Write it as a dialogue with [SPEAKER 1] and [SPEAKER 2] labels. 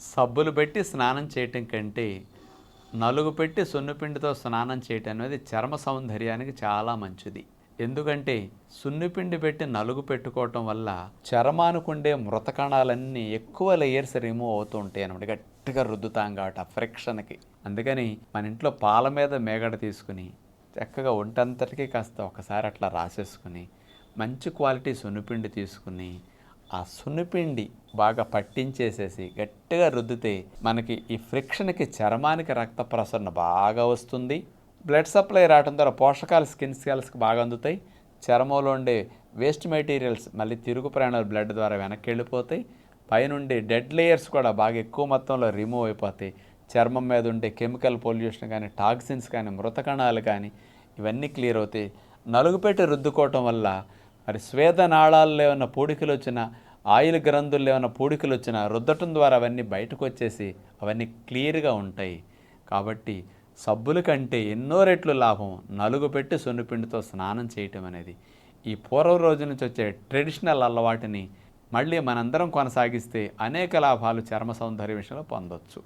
[SPEAKER 1] సబ్బులు పెట్టి స్నానం చేయటం కంటే నలుగు పెట్టి సున్నిపిండితో స్నానం చేయటం అనేది చర్మ సౌందర్యానికి చాలా మంచిది. ఎందుకంటే సున్నిపిండి పెట్టి నలుగు పెట్టుకోవటం వల్ల చర్మానుకుండే మృతకణాలన్నీ ఎక్కువ లేయర్స్ రిమూవ్ అవుతూ ఉంటాయి అనమాట గట్టిగా రుద్దుతాం కాబట్టి ఆ ఫ్రిక్షన్కి అందుకని మన ఇంట్లో పాల మీద మేగడ తీసుకుని చక్కగా ఒంటంతటికి కాస్త ఒకసారి అట్లా రాసేసుకుని మంచి క్వాలిటీ సున్నిపిండి తీసుకుని ఆ సున్నిపిండి బాగా పట్టించేసేసి గట్టిగా రుద్దితే మనకి ఈ ఫ్రిక్షన్కి చర్మానికి రక్త ప్రసరణ బాగా వస్తుంది. బ్లడ్ సప్లై రావడం ద్వారా పోషకాలు స్కిన్ సెల్స్కి బాగా అందుతాయి. చర్మంలో ఉండే వేస్ట్ మెటీరియల్స్ మళ్ళీ తిరుగు ప్రయాణాలు బ్లడ్ ద్వారా వెనక్కి వెళ్ళిపోతాయి. పైనుండి డెడ్ లేయర్స్ కూడా బాగా ఎక్కువ మొత్తంలో రిమూవ్ అయిపోతాయి. చర్మం మీద ఉండే కెమికల్ పొల్యూషన్ కానీ టాక్సిన్స్ కానీ మృతకణాలు కానీ ఇవన్నీ క్లియర్ అవుతాయి. నలుగుపెట్టి రుద్దుకోవటం వల్ల మరి స్వేదనాళాల్లో ఏమైనా పూడికలు వచ్చినా ఆయిల్ గ్రంథుల్లో ఏమైనా పూడికలు వచ్చినా రుద్దటం ద్వారా అవన్నీ బయటకు వచ్చేసి అవన్నీ క్లియర్గా ఉంటాయి. కాబట్టి సబ్బుల కంటే ఎన్నో రెట్లు లాభం నలుగు పెట్టి సున్నిపిండితో స్నానం చేయటం అనేది. ఈ పూర్వ రోజు నుంచి వచ్చే ట్రెడిషనల్ అలవాటుని మళ్ళీ మనందరం కొనసాగిస్తే అనేక లాభాలు చర్మ సౌందర్య విషయంలో పొందొచ్చు.